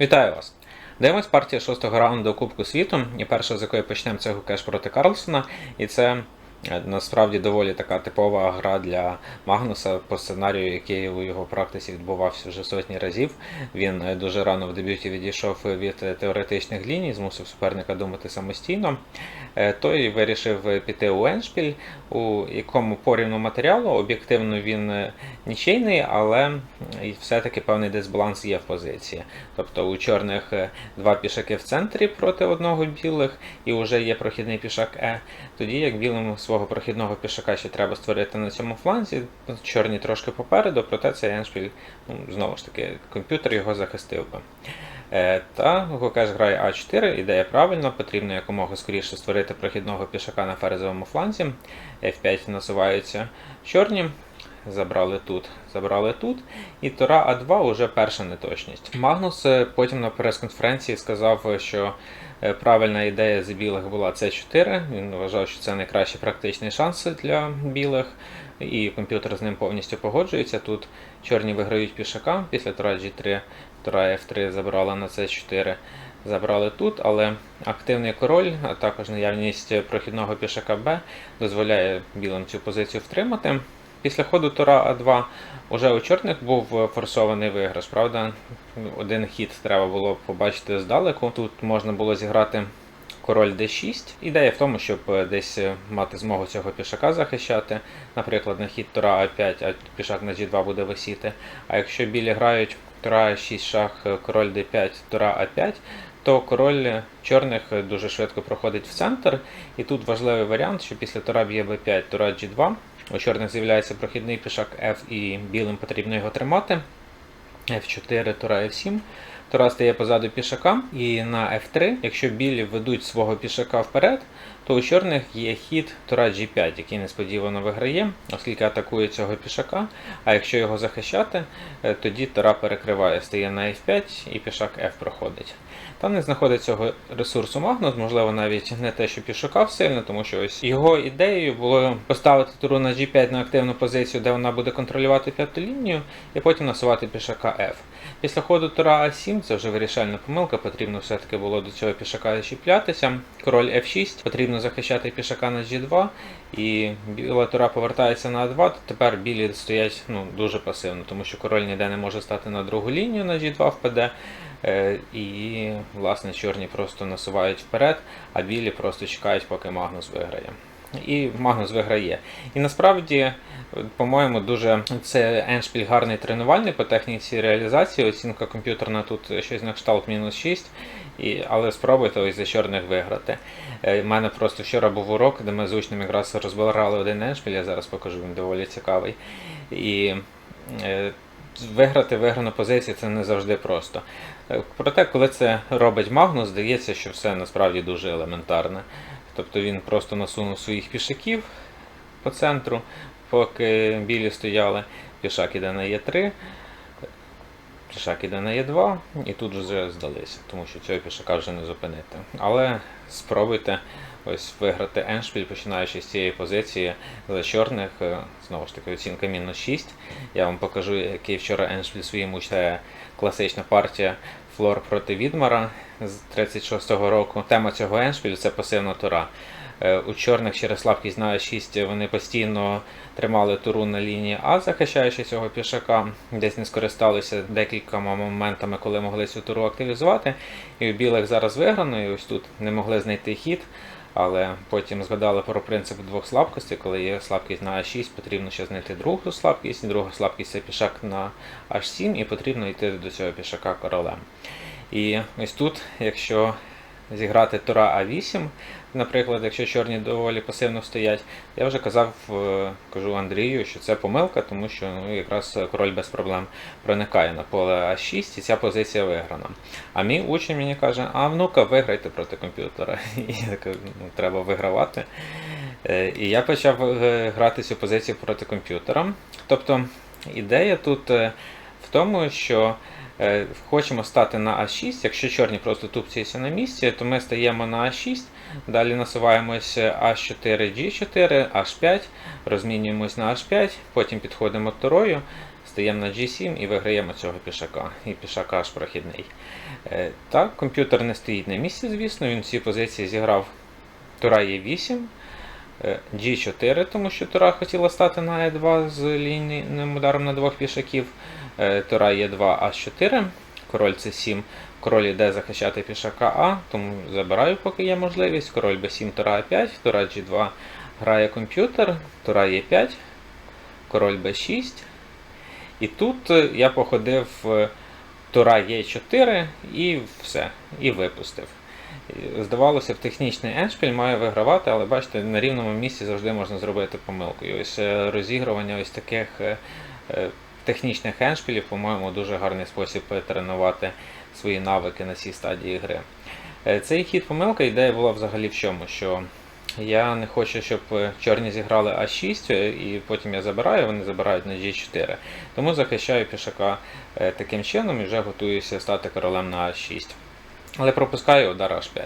Вітаю вас! Дивимось партія шостого раунду Кубку світу. І перша, з якої почнемо, це Гукеш проти Карлсона. І це насправді доволі така типова гра для Магнуса по сценарію, який у його практиці відбувався вже сотні разів. Він е, дуже рано в дебюті відійшов від е, теоретичних ліній, змусив суперника думати самостійно. Е, Той вирішив піти у Еншпіль, у якому порівну матеріалу об'єктивно він е, нічийний, але все-таки певний дисбаланс є в позиції. Тобто у чорних е, два пішаки в центрі проти одного білих, і вже є прохідний пішак Е. Тоді як білим свого прохідного пішака ще треба створити на цьому фланзі, чорні трошки попереду, проте цей Еншпіль, ну, знову ж таки, комп'ютер його захистив би. Е, Та Гукеш грає А4, ідея правильна, потрібно якомога скоріше створити прохідного пішака на ферзовому фланзі. F5 насуваються чорні. Забрали тут, забрали тут. І Тора А2 уже перша неточність. Магнус е, потім на прес-конференції сказав, що правильна ідея з білих була С4. Він вважав, що це найкращий практичний шанс для білих, і комп'ютер з ним повністю погоджується. Тут чорні виграють пішака після Тора G3, Тора F3 забрала на С4. Забрали тут, але активний король, а також наявність прохідного пішака Б дозволяє білим цю позицію втримати. Після ходу Тора А2 уже у чорних був форсований виграш, правда? Один хід треба було побачити здалеку. Тут можна було зіграти король d6. Ідея в тому, щоб десь мати змогу цього пішака захищати. Наприклад, на хід Тора А5, а пішак на G2 буде висіти. А якщо білі грають Тора А6, шах, король d5, Тора А5, то король чорних дуже швидко проходить в центр. І тут важливий варіант, що після Тора б'є b5, Тора G2. У чорних з'являється прохідний пішак F і білим потрібно його тримати. F4, тура F7. Тура стає позаду пішака. І на F3, якщо білі ведуть свого пішака вперед, то у чорних є хід Тора G5, який несподівано виграє, оскільки атакує цього пішака. А якщо його захищати, е, тоді Тора перекриває, стає на F5 і пішак F проходить. Там не знаходить цього ресурсу Магнус, можливо, навіть не те, що пішукав сильно, тому що ось його ідеєю було поставити туру на G5 на активну позицію, де вона буде контролювати п'яту лінію, і потім насувати пішака F. Після ходу тура А7 це вже вирішальна помилка, потрібно все-таки було до цього пішака чіплятися. Король F6, потрібно захищати пішака на G2, і біла тура повертається на А2, то тепер білі стоять ну, дуже пасивно, тому що король ніде не може стати на другу лінію на G2 впаде. Е, І, власне, чорні просто насувають вперед, а білі просто чекають, поки Магнус виграє. І Магнус виграє. І насправді, по-моєму, дуже це еншпіль гарний тренувальний по техніці реалізації. Оцінка комп'ютерна тут щось на кшталт мінус 6. І, але спробуйте ось за чорних виграти. У мене просто вчора був урок, де ми з учнем якраз розбирали один еншпіль, я зараз покажу, він доволі цікавий. І е, виграти виграну позицію це не завжди просто. Е, Проте, коли це робить Магнус, здається, що все насправді дуже елементарне. Тобто він просто насунув своїх пішаків по центру, поки білі стояли. Пішак іде на Е3, пішак іде на Е2, і тут вже здалися, тому що цього пішака вже не зупинити. Але спробуйте ось виграти еншпіль, починаючи з цієї позиції за чорних. Е, Знову ж таки, оцінка мінус 6. Я вам покажу, який вчора еншпіль своїм учає класична партія Флор проти Відмара з 36-го року. Тема цього еншпілю це пасивна тура. Е, У чорних через слабкість на 6 вони постійно тримали туру на лінії А, захищаючи цього пішака. Десь не скористалися декількома моментами, коли могли цю туру активізувати. І у білих зараз виграно, і ось тут не могли знайти хід. Але потім згадали про принцип двох слабкостей, коли є слабкість на А6, потрібно ще знайти другу слабкість. Друга слабкість це пішак на H7, і потрібно йти до цього пішака королем. І ось тут, якщо зіграти Тура А8, наприклад, якщо чорні доволі пасивно стоять, я вже казав, е, кажу Андрію, що це помилка, тому що ну, якраз король без проблем проникає на поле А6 і ця позиція виграна. А мій учень мені каже, а внука, виграйте проти комп'ютера. І я кажу, ну, треба вигравати. Е, І я почав е, грати цю позицію проти комп'ютера. Тобто ідея тут в тому, що хочемо стати на А6, якщо чорні просто тупцяться на місці, то ми стаємо на А6, далі насуваємось А4, G4, H5, розмінюємось на H5, потім підходимо турою, стаємо на G7 і виграємо цього пішака. І пішак аж прохідний. Е, Так, комп'ютер не стоїть на місці, звісно, він всі позиції зіграв Тура Е8, е, G4, тому що Тура хотіла стати на Е2 з лінійним ударом на двох пішаків. Е, Тура Е2 А4, король С7, король іде захищати пішака А, тому забираю, поки є можливість. Король Б7, Тура А5, Тура G2 грає комп'ютер, Тура Е5, король Б6. І тут е, я походив Тура Е4 і все, і випустив. Здавалося, б, технічний еншпіль має вигравати, але бачите, на рівному місці завжди можна зробити помилку. І ось е, розігрування ось таких е, технічних еншпілів, по-моєму, дуже гарний спосіб тренувати свої навики на цій стадії гри. Е, Цей хід помилка ідея була взагалі в чому, що я не хочу, щоб чорні зіграли А6, е, і потім я забираю, вони забирають на G4. Тому захищаю пішака е, таким чином і вже готуюся стати королем на А6. Але пропускаю удар H5.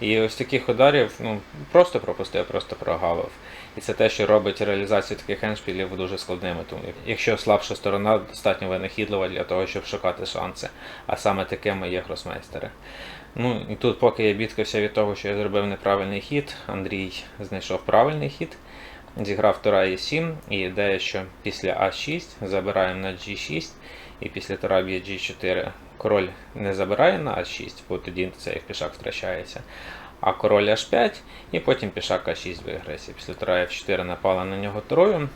І ось таких ударів ну, просто пропустив, просто прогавив. І це те, що робить реалізацію таких еншпілів дуже складними. Тому якщо слабша сторона достатньо винахідлива для того, щоб шукати шанси. А саме такими є гросмейстери. Ну і тут, поки я бідкався від того, що я зробив неправильний хід, Андрій знайшов правильний хід, зіграв Тура Е7, і ідея, що після А6 забираємо на G6, і після Тура б'є G4 король не забирає на А6, бо тоді цей пішак втрачається. А король H5, і потім пішак А6 виграється. Після Тура F4 напала на нього турою.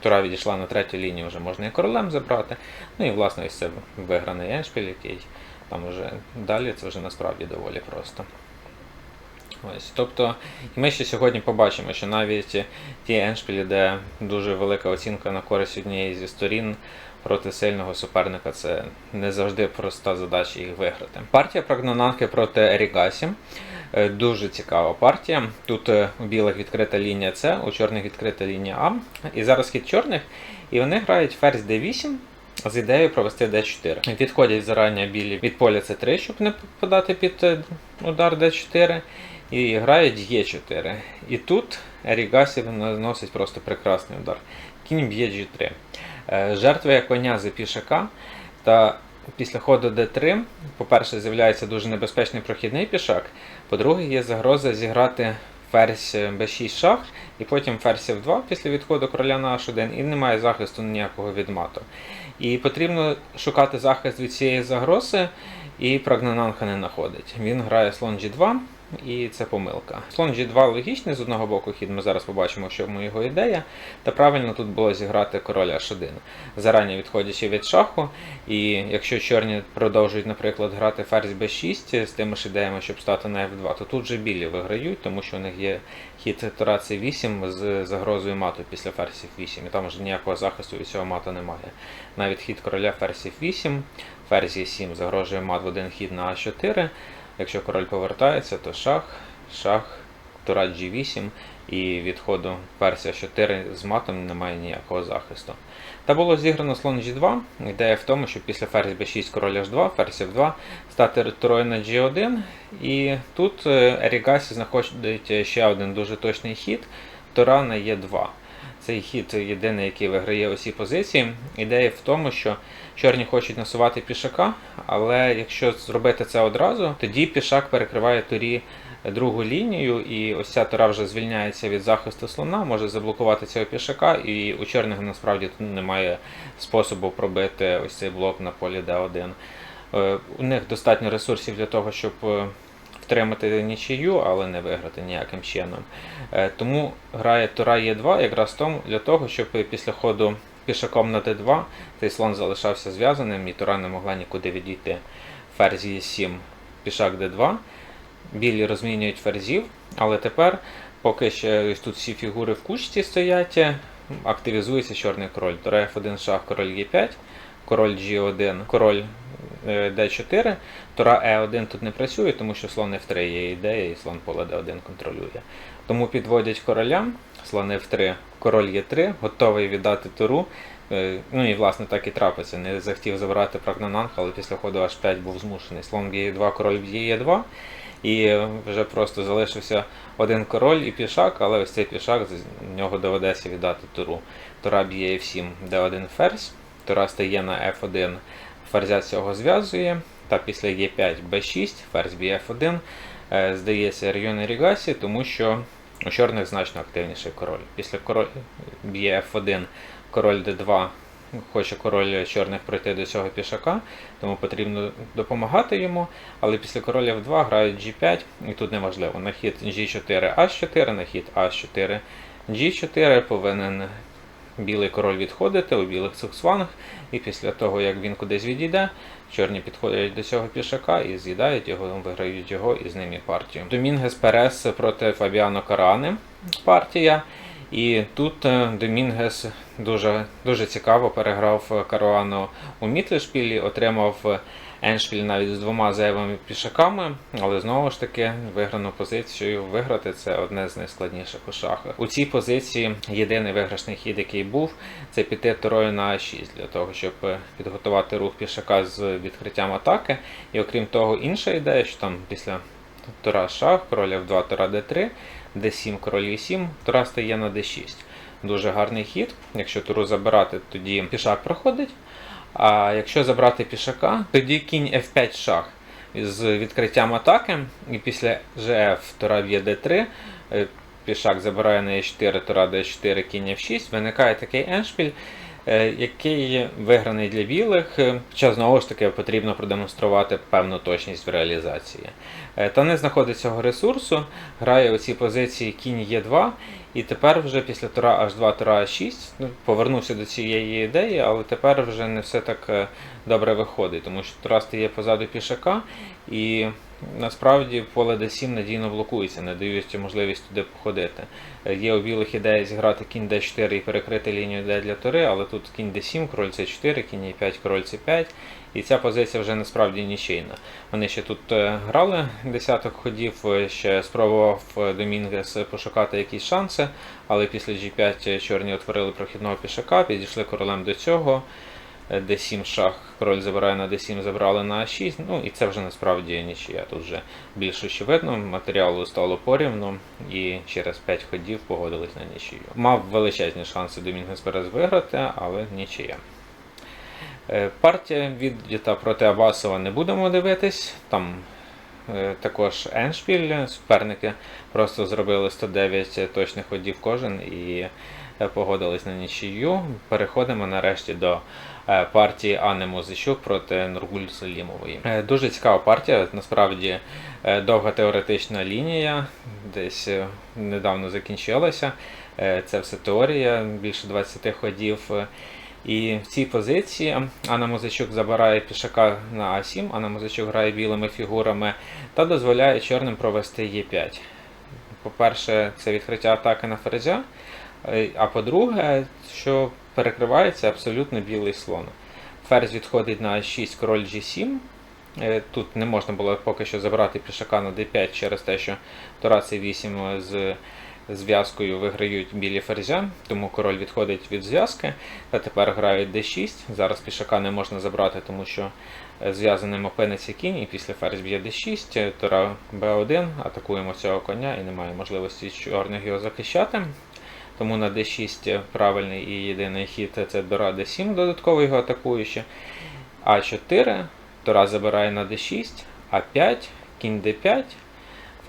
Тура відійшла на третю лінію, вже можна і королем забрати. Ну і власне ось це виграний еншпіль, який там вже далі це вже насправді доволі просто. Ось, тобто, і ми ще сьогодні побачимо, що навіть ті еншпілі, де дуже велика оцінка на користь однієї зі сторін проти сильного суперника, це не завжди проста задача їх виграти. Партія Прагнананки проти Ерігасі. Е, Дуже цікава партія. Тут е, у білих відкрита лінія С, у чорних відкрита лінія А. І зараз хід чорних, і вони грають ферзь D8 з ідеєю провести D4. Відходять зарані білі від поля C3, щоб не подати під е, удар D4. І грають Е4. І тут Ерігасі наносить просто прекрасний удар. Кінь б'є G3. Е, Жертвує коня за пішака. Та після ходу D3, по-перше, з'являється дуже небезпечний прохідний пішак. По-друге, є загроза зіграти ферзь b6 шах, і потім ферзь f2 після відходу короля на h1, і немає захисту ніякого від мату. І потрібно шукати захист від цієї загрози, і Прагнананха не знаходить. Він грає слон G2, і це помилка. Слон G2 логічний з одного боку хід, ми зараз побачимо, що в його ідея. Та правильно тут було зіграти король H1, зарані відходячи від шаху. І якщо чорні продовжують, наприклад, грати ферзь b6 з тими ж ідеями, щоб стати на f2, то тут же білі виграють, тому що у них є хід тура c8 з загрозою мату після ферзь f8, і там вже ніякого захисту від цього мату немає. Навіть хід короля ферзь f8, ферзь e7 загрожує мат в один хід на a4. Якщо король повертається, то шах, шах, тура G8 і відходу ферзь 4 з матом немає ніякого захисту. Та було зіграно слон G2. Ідея в тому, що після ферзь B6 король H2, ферзь F2 стати турою на G1. І тут е, Ерігасі знаходить ще один дуже точний хід тура на Е2. Цей хід єдиний, який виграє усі позиції. Ідея в тому, що чорні хочуть насувати пішака, але якщо зробити це одразу, тоді пішак перекриває турі другу лінію, і ось ця тура вже звільняється від захисту слона, може заблокувати цього пішака, і у чорних насправді тут немає способу пробити ось цей блок на полі D1. Е, У них достатньо ресурсів для того, щоб е, втримати нічию, але не виграти ніяким чином. Е, Тому грає Тура Е2 якраз тому для того, щоб після ходу пішаком на d2 цей слон залишався зв'язаним і Тура не могла нікуди відійти. Ферзь Е7, пішак d2. Білі розмінюють ферзів, але тепер, поки ще тут всі фігури в кучці стоять, активізується чорний король. Тура F1 шах, король Е5, король G1, король D4. Тура E1 тут не працює, тому що слон F3 є ідея, і слон поле D1 контролює. Тому підводять короля, слон F3, король Е3, готовий віддати туру. Е, Ну і власне так і трапиться. Не захотів забирати Прагнананг, але після ходу H5 був змушений. Слон б'є 2 король б'є 2 і вже просто залишився один король і пішак, але ось цей пішак з нього доведеться віддати туру. Тура б'є F7, D1 ферзь, тура стає на F1, ферзя цього зв'язує, та після Е5 Б6, ферзь б'є F1, е, здається район Рігасі, тому що у чорних значно активніший король. Після король б'є F1, король D2, хоче король чорних пройти до цього пішака, тому потрібно допомагати йому. Але після короля F2 грають G5, і тут неважливо. На хід G4, H4, на хід H4, G4 повинен білий король відходити у білих цуксвангах, і після того, як він кудись відійде, чорні підходять до цього пішака і з'їдають його, виграють його і з ним і партію. Домінгес Перес проти Фабіано Карани партія. І тут е, Домінгес дуже, дуже цікаво переграв Каруану у Мітлешпілі, отримав Еншпіль навіть з двома зайвими пішаками, але знову ж таки виграну позицію виграти це одне з найскладніших у шахах. У цій позиції єдиний виграшний хід, який був, це піти турою на А6 для того, щоб підготувати рух пішака з відкриттям атаки. І окрім того, інша ідея, що там після тура шах, король F2, тура D3, D7, король E7, тура стає на D6. Дуже гарний хід. Якщо туру забирати, тоді пішак проходить. А якщо забрати пішака, тоді кінь F5 шах з відкриттям атаки, і після GF тура б'є D3, е, пішак забирає на E4, тура D4, кінь F6, виникає такий еншпіль, який виграний для білих, е, хоча знову ж таки потрібно продемонструвати певну точність в реалізації. Е, Та не знаходить цього ресурсу, грає у цій позиції кінь Е2, і тепер вже після тура H2, тура H6 ну, повернувся до цієї ідеї, але тепер вже не все так е, добре виходить, тому що тура стає позаду пішака, і насправді поле D7 надійно блокується, не дають можливість туди походити. Е, Є у білих ідея зіграти кінь D4 і перекрити лінію D для тури, але тут кінь D7, король C4, кінь E5, король C5. І ця позиція вже насправді нічийна. Вони ще тут е, грали десяток ходів, е, ще спробував Домінгес пошукати якісь шанси, але після G5 чорні утворили прохідного пішака, підійшли королем до цього. Е, D7 шах, король забирає на D7, забрали на А6. Ну і це вже насправді нічия. Тут вже більш очевидно, матеріалу стало порівну і через 5 ходів погодились на нічию. Мав величезні шанси Домінгес Перес виграти, але нічия. Е, Партія віддіта проти Абасова не будемо дивитись. Там е, також Еншпіль, суперники просто зробили 109 точних ходів кожен і погодились на нічию. Переходимо нарешті до е, партії Анни Музичук проти Нургуль Салімової. Е, Дуже цікава партія. Насправді е, довга теоретична лінія, десь е, недавно закінчилася. Е, Це все теорія, більше 20 ходів. Е, і в цій позиції Анна Музичук забирає пішака на А7, Анна Музичук грає білими фігурами та дозволяє чорним провести Е5. По-перше, це відкриття атаки на ферзя. Е, А по-друге, що перекривається абсолютно білий слон. Ферзь відходить на А6, король G7. Е, Тут не можна було поки що забрати пішака на D5 через те, що тура C8 з зв'язкою виграють білі ферзя, тому король відходить від зв'язки. Та тепер грають d6. Зараз пішака не можна забрати, тому що е, зв'язаним опиниться кінь, і після ферзь б'є d6, е, тура b1, атакуємо цього коня і немає можливості чорних його захищати. Тому на d6 правильний і єдиний хід це тура d7, додатково його атакуючи. А4, тура забирає на d6, А5, кінь d5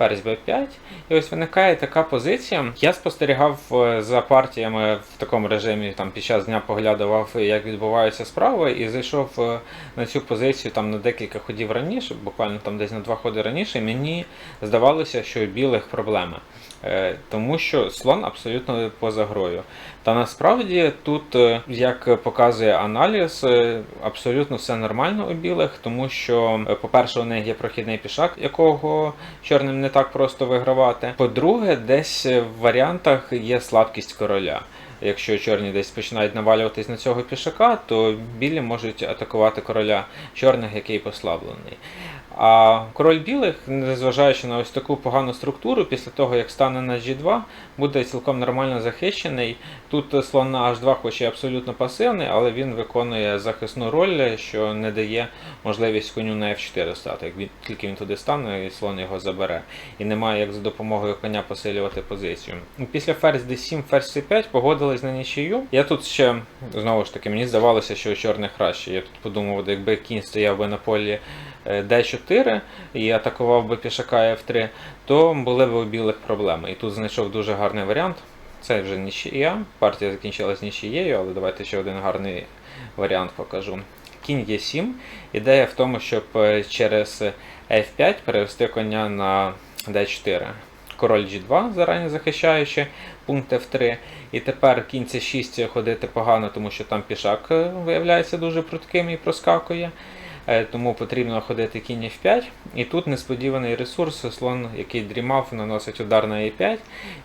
ферзь b5. І ось виникає така позиція. Я спостерігав е, за партіями в такому режимі, там під час дня поглядував, як відбуваються справи, і зайшов е, на цю позицію там на декілька ходів раніше, буквально там десь на два ходи раніше. і Мені здавалося, що у білих проблеми. Е, Тому що слон абсолютно поза грою. Та насправді тут, е, як показує аналіз, е, абсолютно все нормально у білих, тому що, по-перше, у них є прохідний пішак, якого чорним не так просто вигравати. По-друге, десь в варіантах є слабкість короля. Якщо чорні десь починають навалюватись на цього пішака, то білі можуть атакувати короля чорних, який послаблений. А король білих, незважаючи на ось таку погану структуру, після того як стане на G2, буде цілком нормально захищений. Тут слон на H2 хоч і абсолютно пасивний, але він виконує захисну роль, що не дає можливість коню на F4 стати. Як він тільки він туди стане, і слон його забере. І немає як за допомогою коня посилювати позицію. Після ферзь D7, ферзь C5 погодились на нічию. Я тут ще знову ж таки мені здавалося, що у чорних краще. Я тут подумав, якби кінь стояв би на полі е, D4. І атакував би пішака F3, то були б у білих проблеми. І тут знайшов дуже гарний варіант. Це вже нічия. Партія закінчилась нічією, але давайте ще один гарний варіант покажу. Кінь Е7. Ідея в тому, щоб е, через F5 перевести коня на D4. Король G2, зарані захищаючи пункт F3. І тепер кінь c 6 ходити погано, тому що там пішак е, виявляється дуже прудким і проскакує. Е, Тому потрібно ходити кінь F5. І тут несподіваний ресурс, слон, який дрімав, наносить удар на E5.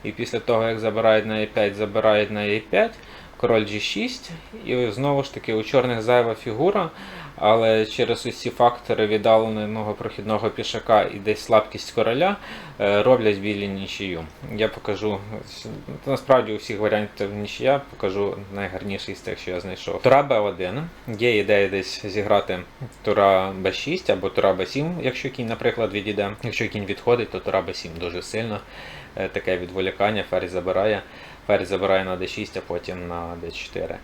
І після того, як забирають на E5, забирають на E5, король G6. І знову ж таки у чорних зайва фігура, але через усі фактори віддаленого прохідного пішака і десь слабкість короля е, роблять білі нічию. Я покажу насправді у всіх варіантів нічия, покажу найгарніший з тих, що я знайшов. Тура Б1. Є ідея десь зіграти Тура Б6 або Тура Б7, якщо кінь, наприклад, відійде. Якщо кінь відходить, то Тура Б7 дуже сильно. Е, Таке відволікання, ферзь забирає. Ферзь забирає на d6, а потім на d4.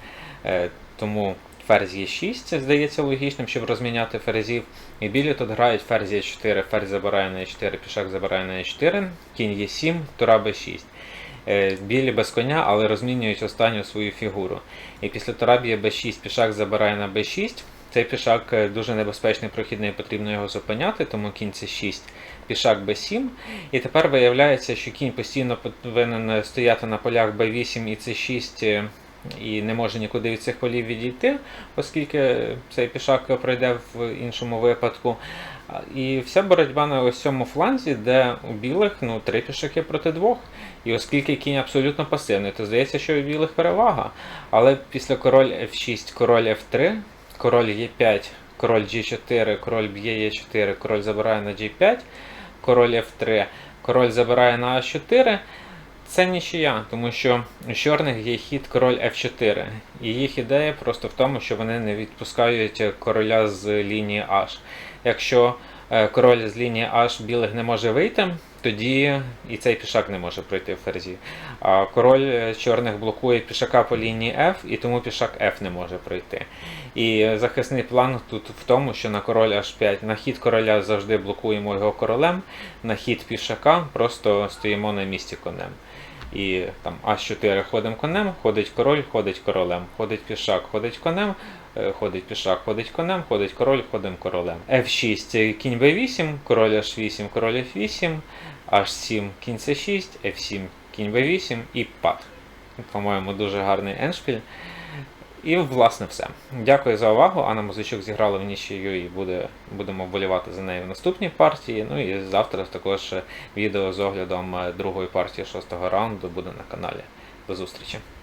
Е, Тому ферзь Е6, це здається логічним, щоб розміняти ферзів. І білі тут грають ферзь Е4, ферзь забирає на Е4, пішак забирає на Е4, кінь Е7, тура Б6. Е, Білі без коня, але розмінюють останню свою фігуру. І після тура б'є Б6, пішак забирає на Б6. Цей пішак е, дуже небезпечний прохідний, потрібно його зупиняти, тому кінь С6, пішак Б7. І тепер виявляється, що кінь постійно повинен стояти на полях Б8 і С6 е, і не може нікуди від цих полів відійти, оскільки цей пішак пройде в іншому випадку. І вся боротьба на ось цьому фланзі, де у білих ну, три пішаки проти двох. І оскільки кінь абсолютно пасивний, то здається, що у білих перевага. Але після король F6, король F3, король Е5, король G4, король б'є Е4, король забирає на G5, король F3, король забирає на А4. Це нічия, тому що у чорних є хід король F4. І їх ідея просто в тому, що вони не відпускають короля з лінії H. Якщо е, король з лінії H білих не може вийти, тоді і цей пішак не може пройти в ферзі. А король е, чорних блокує пішака по лінії F, і тому пішак F не може пройти. І захисний план тут в тому, що на король H5 на хід короля завжди блокуємо його королем, на хід пішака просто стоїмо на місці конем. І там А4 ходимо конем, ходить король, ходить королем, ходить пішак, ходить конем, е, ходить пішак, ходить конем, ходить король, ходимо королем. F6 кінь B8, король H8, король F8, H7, кінь C6, F7, кінь B8 і пад. По-моєму, дуже гарний еншпіль. І власне все. Дякую за увагу. Анна Музичук зіграла в нічию і буде, будемо вболівати за нею в наступній партії. Ну і завтра також відео з оглядом е, другої партії шостого раунду буде на каналі. До зустрічі!